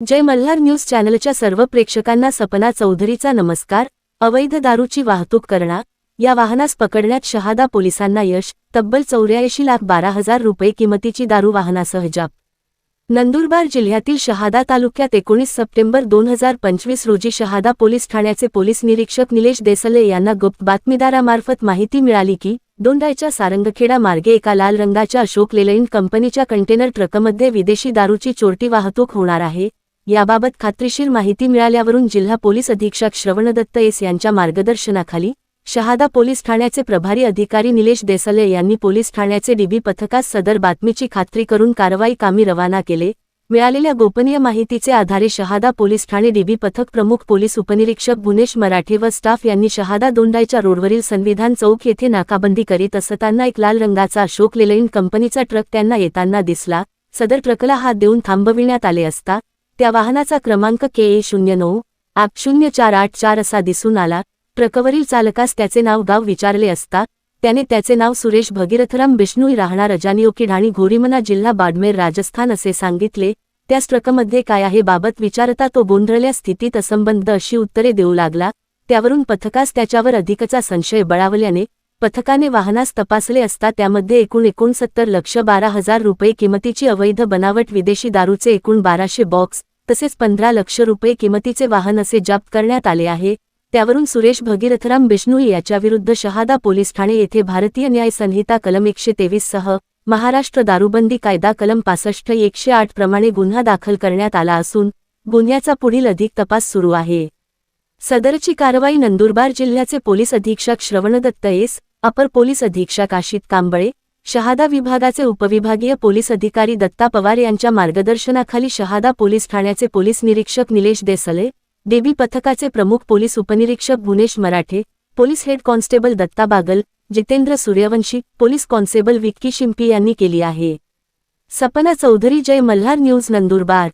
जय Malhar news चॅनलच्या सर्व प्रेक्षकांना सपना चौधरीचा नमस्कार. अवैध दारूची वाहतूक करणा या वाहनास पकडण्यात शहादा पोलिसांना यश तब्बल चौऱ्याऐंशी लाख बारा हजार रुपये किमतीची दारू वाहनासह जाप. नंदुरबार जिल्ह्यातील शहादा तालुक्यात एकोणीस सप्टेंबर दोन हजार पंचवीस रोजी शहादा पोलीस ठाण्याचे पोलीस निरीक्षक निलेश देसले यांना गुप्त बातमीदारामार्फत माहिती मिळाली की दोंडायच्या सारंगखेडा मार्गे एका लाल रंगाच्या अशोक लेलईन कंपनीच्या कंटेनर ट्रकमध्ये विदेशी दारूची चोरटी वाहतूक होणार आहे याबाबत खात्रीशीर माहिती मिळाल्यावरून जिल्हा पोलीस अधीक्षक श्रवणदत्त एस यांच्या मार्गदर्शनाखाली शहादा पोलीस ठाण्याचे प्रभारी अधिकारी निलेश देसले यांनी पोलीस ठाण्याचे डीबी पथकास सदर बातमीची खात्री करून कारवाई कामी रवाना केले. मिळालेल्या गोपनीय माहितीचे आधारे शहादा पोलीस ठाणे डीबी पथक प्रमुख पोलीस उपनिरीक्षक भुनेश मराठे व स्टाफ यांनी शहादा दोंडाईच्या रोडवरील संविधान चौक येथे नाकाबंदी करीत असताना एक लाल रंगाचा अशोक लेलईन कंपनीचा ट्रक त्यांना येताना दिसला. सदर ट्रकला हात देऊन थांबविण्यात आले असता त्या वाहनाचा क्रमांक के ए शून्य नऊ आठ शून्य चार आठ चार असा दिसून आला. ट्रकवरील चालकास त्याचे नाव गाव विचारले असता त्याने त्याचे नाव सुरेश भगीरथराम बिष्णूई राहणार अजानियोकी ढाणी घोरीमना जिल्हा बाडमेर राजस्थान असे सांगितले. त्याच ट्रकमध्ये काय आहे बाबत विचारता तो गोंधळल्या स्थितीत असंबंध अशी उत्तरे देऊ लागला. त्यावरून पथकास त्याच्यावर अधिकचा संशय बळावल्याने पथकाने वाहनास तपासले असता त्यामध्ये एकूण एकोणसत्तर लक्ष बारा हजार रुपये किमतीची अवैध बनावट विदेशी दारूचे एकूण बाराशे बॉक्स तसेच पंधरा लक्ष रुपये किमतीचे वाहन असे जप्त करण्यात आले आहे. त्यावरून सुरेश भगीरथराम बिष्णुई याच्याविरुद्ध शहादा पोलीस ठाणे येथे भारतीय न्याय संहिता कलम एकशे तेवीससह महाराष्ट्र दारूबंदी कायदा कलम पासष्ट एकशे आठ प्रमाणे गुन्हा दाखल करण्यात आला असून गुन्ह्याचा पुढील अधिक तपास सुरू आहे. सदरची कारवाई नंदुरबार जिल्ह्याचे पोलीस अधीक्षक श्रवणदत्त एस अपर पोलीस अधीक्षक आशित कांबळे शहादा विभागाचे उपविभागीय पोलीस अधिकारी दत्ता पवार यांच्या मार्गदर्शनाखाली शहादा पोलीस ठाण्याचे पोलीस निरीक्षक निलेश देसले डेबी पथकाचे प्रमुख पोलीस उपनिरीक्षक Bhunesh Marathe police head constable Datta Bagal Jitendra Suryavanshi police constable Vicky Shimpi यांनी केली आहे. सपना चौधरी जय मल्हार न्यूज नंदुरबार.